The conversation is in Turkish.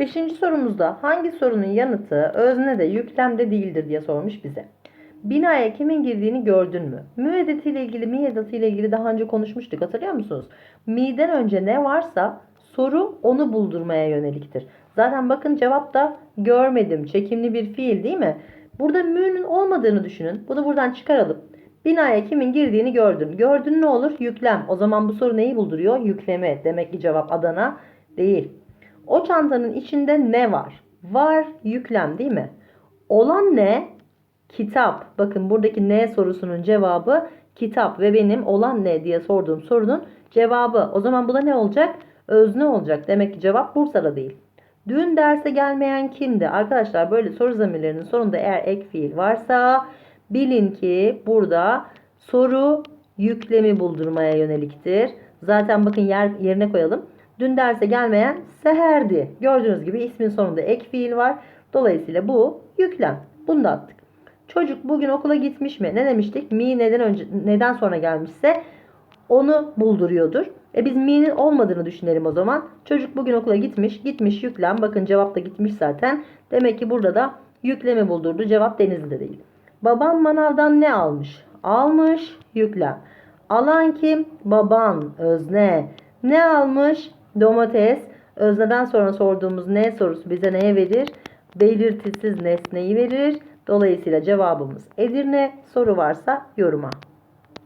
Beşinci sorumuzda hangi sorunun yanıtı özne de yüklemde değildir diye sormuş bize. Binaya kimin girdiğini gördün mü? Müeddetiyle ilgili, mi edatıyla ilgili daha önce konuşmuştuk hatırlıyor musunuz? Mi'den önce ne varsa soru onu buldurmaya yöneliktir. Zaten bakın cevap da görmedim. Çekimli bir fiil değil mi? Burada mü'nün olmadığını düşünün. Bunu buradan çıkaralım. Binaya kimin girdiğini gördün. Gördün ne olur? Yüklem. O zaman bu soru neyi bulduruyor? Yüklemi. Demek ki cevap Adana değil. O çantanın içinde ne var? Var yüklem değil mi? Olan ne? Kitap. Bakın buradaki ne sorusunun cevabı kitap ve benim olan ne diye sorduğum sorunun cevabı. O zaman bu da ne olacak? Özne olacak. Demek ki cevap Bursa'da değil. Dün derse gelmeyen kimdi? Arkadaşlar böyle soru zamirlerinin sonunda eğer ek fiil varsa bilin ki burada soru yüklemi buldurmaya yöneliktir. Zaten bakın yer, yerine koyalım. Dün derse gelmeyen Seher'di. Gördüğünüz gibi ismin sonunda ek fiil var. Dolayısıyla bu yüklem. Bunu da attık. Çocuk bugün okula gitmiş mi? Ne demiştik? Mi neden önce neden sonra gelmişse onu bulduruyordur. E biz mi'nin olmadığını düşünelim o zaman. Çocuk bugün okula gitmiş. Gitmiş yüklem. Bakın cevap da gitmiş zaten. Demek ki burada da yüklemi buldurdu. Cevap Denizli'de değil. Babam manavdan ne almış? Almış yüklem. Alan kim? Baban. Özne. Ne almış? Domates. Özneden sonra sorduğumuz ne sorusu bize neye verir? Belirtisiz nesneyi verir. Dolayısıyla cevabımız Edirne. Soru varsa yoruma.